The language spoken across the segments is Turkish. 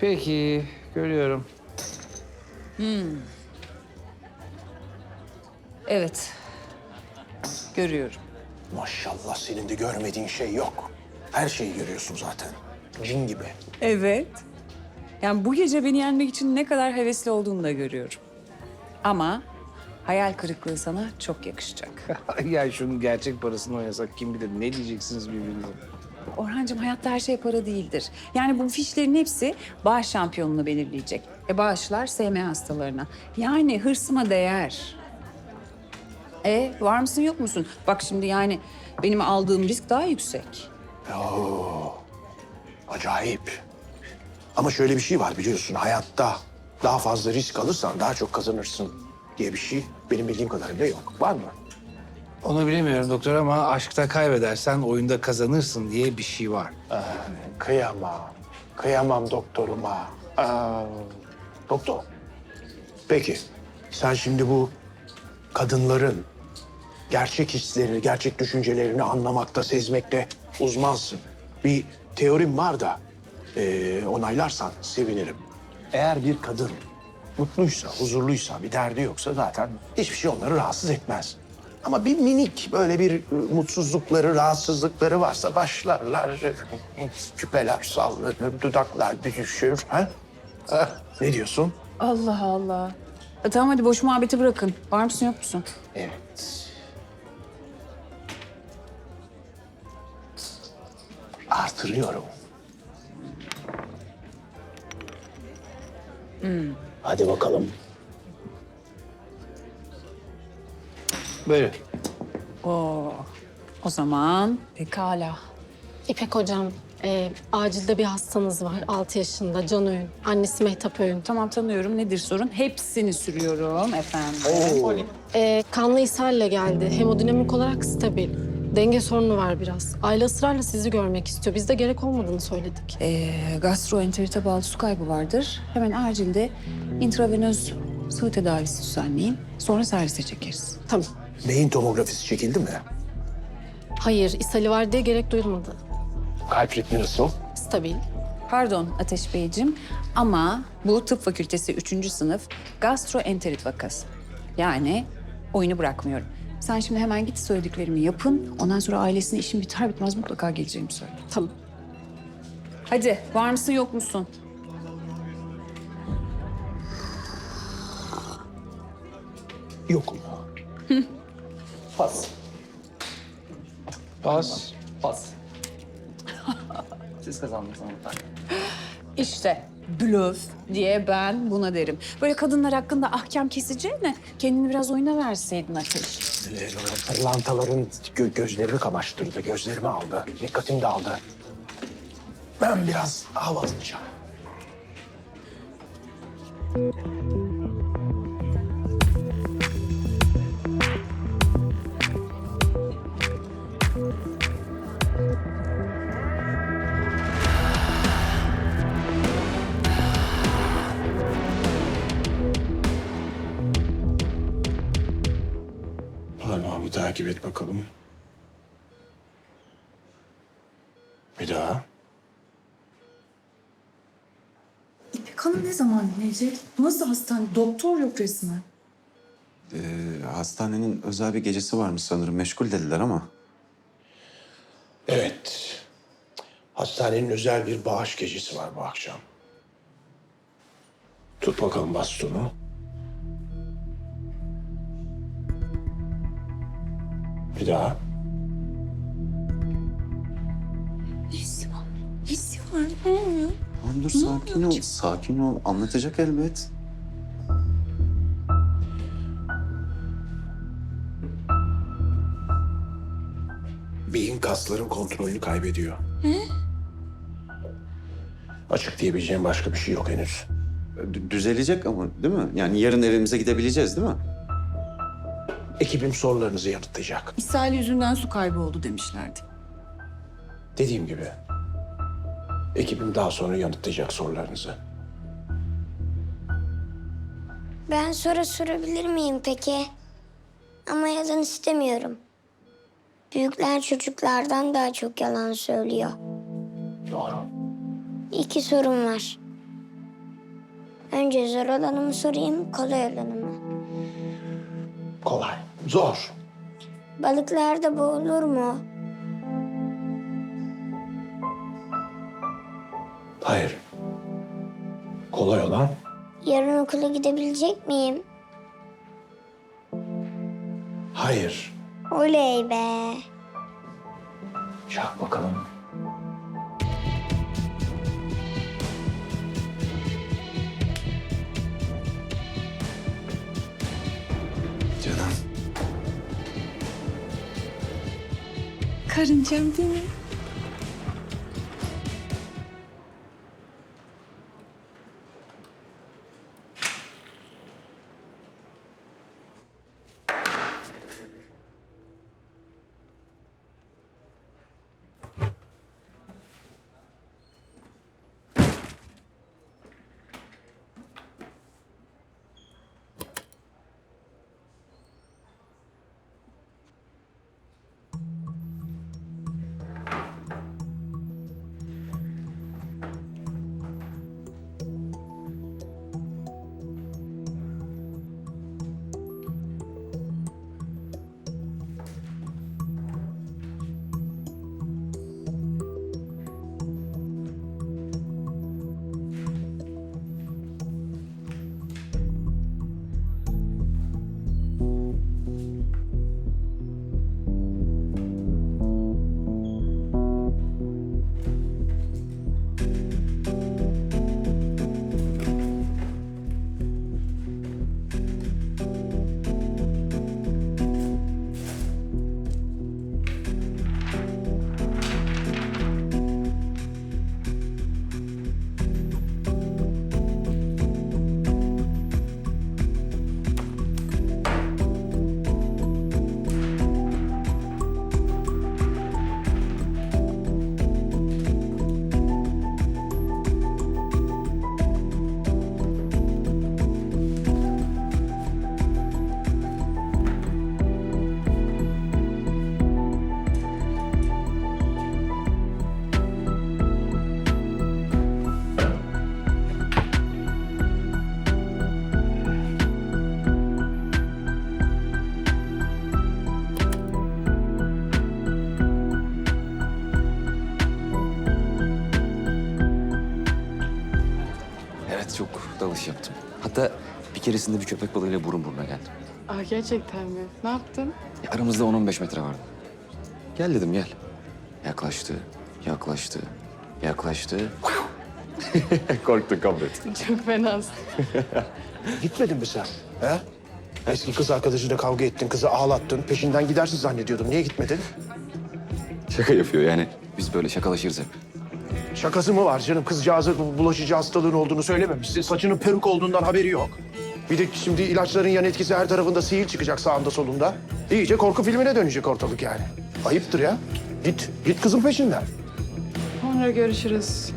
Peki, görüyorum. Evet. Görüyorum. Maşallah senin de görmediğin şey yok. Her şeyi görüyorsun zaten. Cin gibi. Evet. Yani bu gece beni yenmek için ne kadar hevesli olduğunu da görüyorum. Ama hayal kırıklığı sana çok yakışacak. ya şunun gerçek parasını oynasak kim bilir ne diyeceksiniz birbirinize. Orhancığım hayatta her şey para değildir. Yani bu fişlerin hepsi bağış şampiyonunu belirleyecek. E bağışlar SM hastalarına. Yani hırsıma değer. E var mısın yok musun? Bak şimdi yani benim aldığım risk daha yüksek. Acayip. Ama şöyle bir şey var biliyorsun hayatta daha fazla risk alırsan daha çok kazanırsın diye bir şey benim bildiğim kadarıyla yok. Var mı? Onu bilemiyorum doktor ama aşkta kaybedersen oyunda kazanırsın diye bir şey var. Kıyamam. Kıyamam doktoruma. Aa, doktor. Peki sen şimdi bu kadınların gerçek hislerini, gerçek düşüncelerini anlamakta, sezmekte uzmansın. Bir teorim var da eee, onaylarsan sevinirim. Eğer bir kadın mutluysa, huzurluysa, bir derdi yoksa zaten hiçbir şey onları rahatsız etmez. Ama bir minik böyle bir e, mutsuzlukları, rahatsızlıkları varsa başlarlar. Küpeler sallanır, dudaklar düşür. Ha? Ha, Ne diyorsun? Allah Allah. E, tamam hadi boş muhabbeti bırakın. Var mısın yok musun? Evet. Artırıyorum. Hadi bakalım. Böyle. Oo. O zaman pekala. İpek hocam, e, acilde bir hastanız var. 6 yaşında Can Öğün. Annesi Mehtap Öğün. Tamam tanıyorum. Nedir sorun? Hepsini sürüyorum efendim. E, kanlı ishalle geldi. Hemodinamik olarak stabil. Denge sorunu var biraz. Aile ısrarla sizi görmek istiyor. Biz de gerek olmadığını söyledik. Ee, gastroenterite bağlı su kaybı vardır. Hemen acilde intravenöz sıvı tedavisi düzenleyin. Sonra servise çekeriz. Tamam. Beyin tomografisi çekildi mi? Hayır, ishali var diye gerek duyulmadı. Kalp ritmi nasıl? Stabil. Pardon Ateş Beyciğim ama bu tıp fakültesi üçüncü sınıf gastroenterit vakası. Yani oyunu bırakmıyorum. Sen şimdi hemen git söylediklerimi yapın. Ondan sonra ailesine işin biter bitmez mutlaka geleceğimi söyle. Tamam. Hadi var mısın yok musun? Yokum. Pas. Pas. Pas. Siz kazandınız hanımefendi. İşte blöf diye ben buna derim. Böyle kadınlar hakkında ahkam keseceğine kendini biraz oyuna verseydin Ateş. Pırlantaların gö- gözlerimi kamaştırdı, gözlerimi aldı, dikkatim dağıldı. Ben biraz hava alacağım. Takip et bakalım. Bir daha. İpek Hanım ne zaman gelecek? Nasıl hastane? Doktor yok resmen. Ee, hastanenin özel bir gecesi varmış sanırım. Meşgul dediler ama. Evet. Hastanenin özel bir bağış gecesi var bu akşam. Tut bakalım bastonu. Bir daha. Nesi var? Nesi var? Ne oluyor? Tamam dur sakin ol. Sakin ol. Anlatacak elbet. Beyin kasların kontrolünü kaybediyor. Açık diyebileceğim başka bir şey yok henüz. D- düzelecek ama değil mi? Yani yarın evimize gidebileceğiz değil mi? Ekibim sorularınızı yanıtlayacak. İshal yüzünden su kaybı oldu demişlerdi. Dediğim gibi. Ekibim daha sonra yanıtlayacak sorularınızı. Ben soru sorabilir miyim peki? Ama yalan istemiyorum. Büyükler çocuklardan daha çok yalan söylüyor. Doğru. İki sorum var. Önce zor olanı mı sorayım, kolay olanı mı? Kolay. Zor. Balıklar da boğulur mu? Hayır. Kolay olan Yarın okula gidebilecek miyim? hayır. Oley be. Çak bakalım. Karıncam değil dalış yaptım. Hatta bir keresinde bir köpek balığıyla burun buruna geldim. Aa, gerçekten mi? Ne yaptın? Ya aramızda 10-15 metre vardı. Gel dedim gel. Yaklaştı, yaklaştı, yaklaştı. Korktun kabret. Çok fenasın. Gitmedin mi sen? He? Eski kız arkadaşıyla kavga ettin, kızı ağlattın. Peşinden gidersin zannediyordum. Niye gitmedin? Şaka yapıyor yani. Biz böyle şakalaşırız hep. Şakası mı var canım? Kızcağıza bulaşıcı hastalığın olduğunu söylememişsin. Saçının peruk olduğundan haberi yok. Bir de şimdi ilaçların yan etkisi her tarafında sihir çıkacak sağında solunda. İyice korku filmine dönecek ortalık yani. Ayıptır ya. Git, git kızın peşinden. Sonra görüşürüz.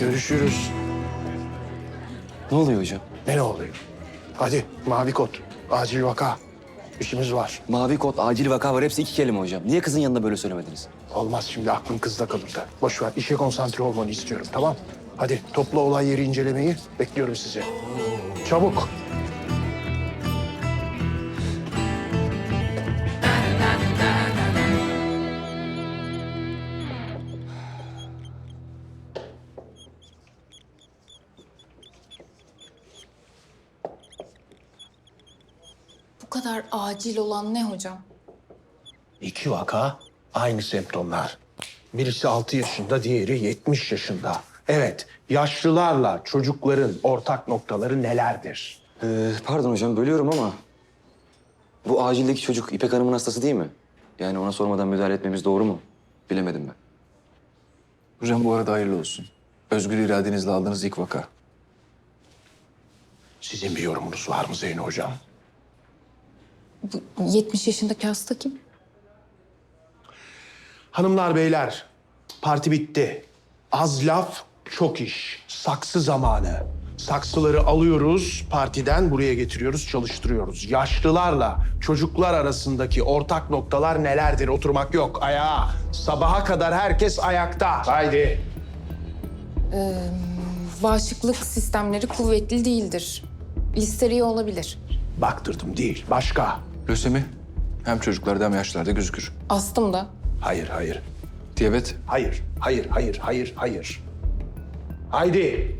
Görüşürüz. Ne oluyor hocam? Ne ne oluyor? Hadi mavi kod. Acil vaka. İşimiz var. Mavi kod, acil vaka var. Hepsi iki kelime hocam. Niye kızın yanında böyle söylemediniz? Olmaz şimdi aklın kızda kalır da. Boş ver. İşe konsantre olmanı istiyorum tamam? Hadi topla olay yeri incelemeyi. Bekliyorum sizi. Çabuk. Bu kadar acil olan ne hocam? İki vaka, aynı semptomlar. Birisi 6 yaşında, diğeri 70 yaşında. Evet, yaşlılarla çocukların ortak noktaları nelerdir? Ee, pardon hocam bölüyorum ama... Bu acildeki çocuk İpek Hanım'ın hastası değil mi? Yani ona sormadan müdahale etmemiz doğru mu? Bilemedim ben. Hocam bu arada hayırlı olsun. Özgür iradenizle aldığınız ilk vaka. Sizin bir yorumunuz var mı Zeyno Hocam? Bu 70 yaşındaki hasta kim? Hanımlar, beyler, parti bitti. Az laf, çok iş. Saksı zamanı. Saksıları alıyoruz, partiden buraya getiriyoruz, çalıştırıyoruz. Yaşlılarla çocuklar arasındaki ortak noktalar nelerdir? Oturmak yok, ayağa. Sabaha kadar herkes ayakta. Haydi. bağışıklık sistemleri kuvvetli değildir. Listeriye olabilir. Baktırdım değil, başka. Lösemi hem çocuklarda hem yaşlarda gözükür. Astım da. Hayır, hayır. Diyabet Hayır, hayır, hayır, hayır, hayır. Haydi.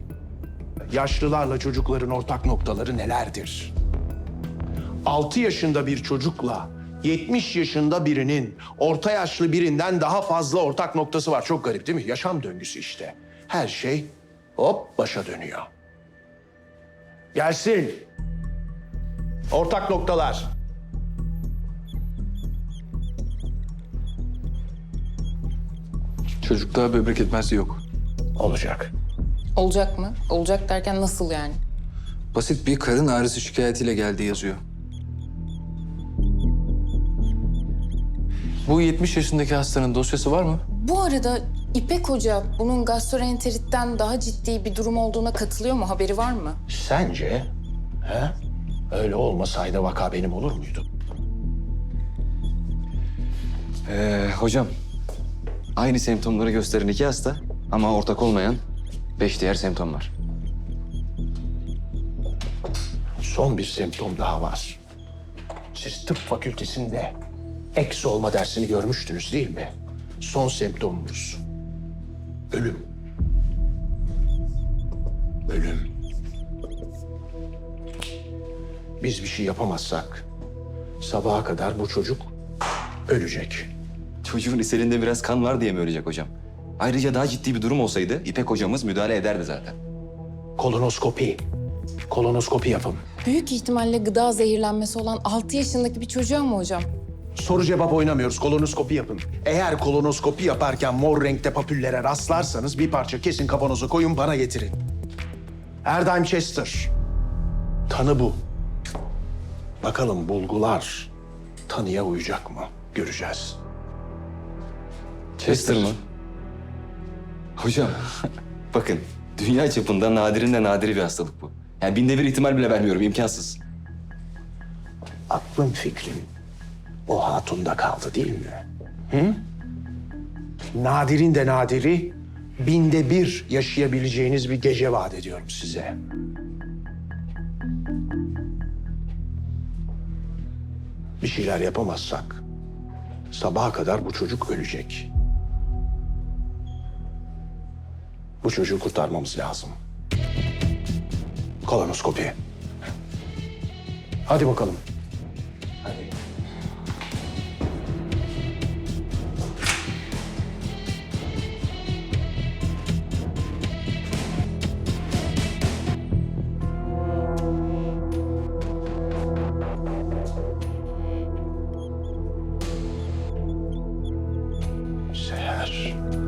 Yaşlılarla çocukların ortak noktaları nelerdir? 6 yaşında bir çocukla 70 yaşında birinin orta yaşlı birinden daha fazla ortak noktası var. Çok garip değil mi? Yaşam döngüsü işte. Her şey hop başa dönüyor. Gelsin. Ortak noktalar. Çocukta böbrek yetmezliği yok. Olacak. Olacak mı? Olacak derken nasıl yani? Basit bir karın ağrısı şikayetiyle geldi yazıyor. Bu 70 yaşındaki hastanın dosyası var mı? Bu arada İpek Hoca bunun gastroenteritten daha ciddi bir durum olduğuna katılıyor mu? Haberi var mı? Sence? He? Öyle olmasaydı vaka benim olur muydu? Ee, hocam, aynı semptomları gösteren iki hasta ama ortak olmayan beş diğer semptom var. Son bir semptom daha var. Siz tıp fakültesinde eks olma dersini görmüştünüz değil mi? Son semptomumuz ölüm. Ölüm. Biz bir şey yapamazsak sabaha kadar bu çocuk ölecek. Çocuğun iselinde biraz kan var diye mi ölecek hocam? Ayrıca daha ciddi bir durum olsaydı İpek hocamız müdahale ederdi zaten. Kolonoskopi. Kolonoskopi yapın. Büyük ihtimalle gıda zehirlenmesi olan 6 yaşındaki bir çocuğa mı hocam? Soru cevap oynamıyoruz. Kolonoskopi yapın. Eğer kolonoskopi yaparken mor renkte papüllere rastlarsanız bir parça kesin kavanoza koyun bana getirin. Erdheim Chester. Tanı bu. Bakalım bulgular tanıya uyacak mı? Göreceğiz. Chester mı? Hocam, bakın dünya çapında nadirin de nadiri bir hastalık bu. Yani binde bir ihtimal bile vermiyorum, imkansız. Aklın fikrin o hatunda kaldı değil mi? Hı? Nadir'in de nadiri binde bir yaşayabileceğiniz bir gece vaat ediyorum size. Bir şeyler yapamazsak sabaha kadar bu çocuk ölecek. Bu çocuğu kurtarmamız lazım. Kolonoskopi. Hadi bakalım. Hadi. Seher.